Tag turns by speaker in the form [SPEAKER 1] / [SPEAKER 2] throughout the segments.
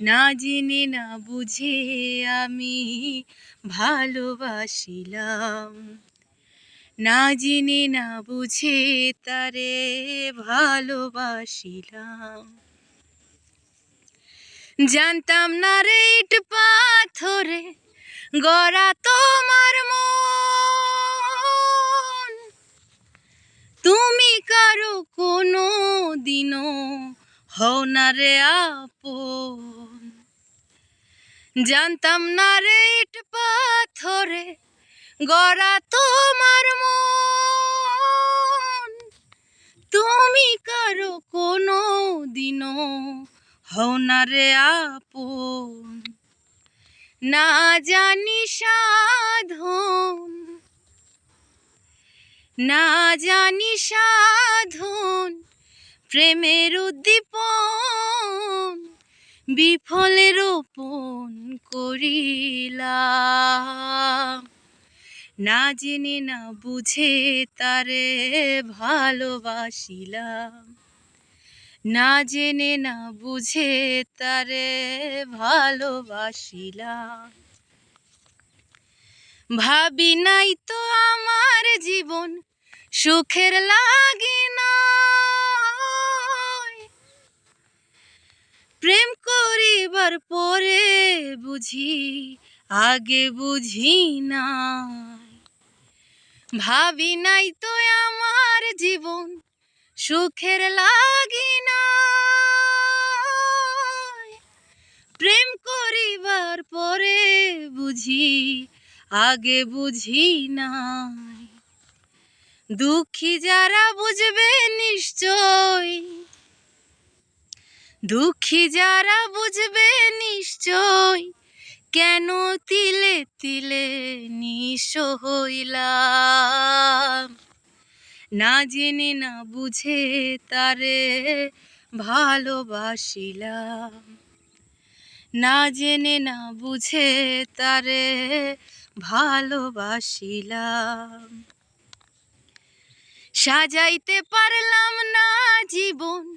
[SPEAKER 1] না জেনে না বুঝে আমি ভালোবাসিলাম। না জেনে না বুঝে তারে ভালোবাসিলাম। জানতাম না রে ইট পাথরে গড়া তোমার মন। তুমি কারও কোনো দিনও হও না রে আপন। জানতাম না রে ইট পাথরে, গড়া তোমার মন। তুমি কারও কোনো দিনও হও না রে আপন। না জানি সাধন, না জানি সাধন প্রেমের উদ্দীপন বিফলে রোপণ করিলাম। না জেনে, না বুঝে তারে ভালোবাসিলাম। না জেনে, না বুঝে তারে ভালোবাসিলাম। ভাবি নাই তো আমার জীবন সুখের লাগে না প্রেম করিবার পরে বুঝি, আগে বুঝি না ভাবি নাই তো আমার জীবন সুখের লাগি না প্রেম করিবার পরে বুঝি, আগে বুঝি নাই। দুঃখী যারা বুঝবে নিশ্চয় দুঃখী যারা বুঝবে নিশ্চয়, কেন তিলে তিলে নিঃস হইলাম? না জেনে, না বুঝে তারে ভালোবাসিলাম। না জেনে, না বুঝে তারে ভালোবাসিলাম। সাজাইতে পারলাম না জীবন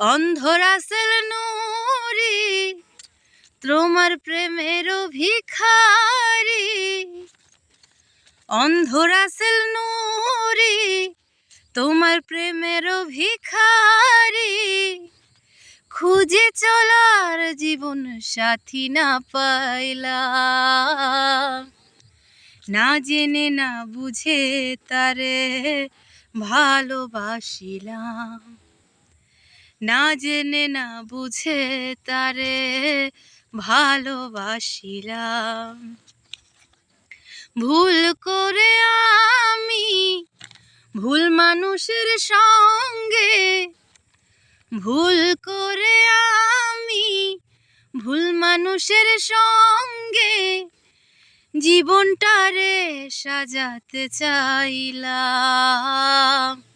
[SPEAKER 1] অন্ধরাসেল নুরি, তোমার প্রেমের ভিখারি অন্ধরাসেল নুরি, তোমার প্রেমের ভিখারি খুঁজে চলার জীবন সাথী না পাইলাম। না জেনে, না বুঝে তারে ভালোবাসিলাম। না জেনে না বুঝে তারে ভালোবাসিলাম। ভুল করে আমি ভুল মানুষের সঙ্গে, ভুল করে আমি ভুল মানুষের সঙ্গে জীবনটারে সাজাতে চাইলাম।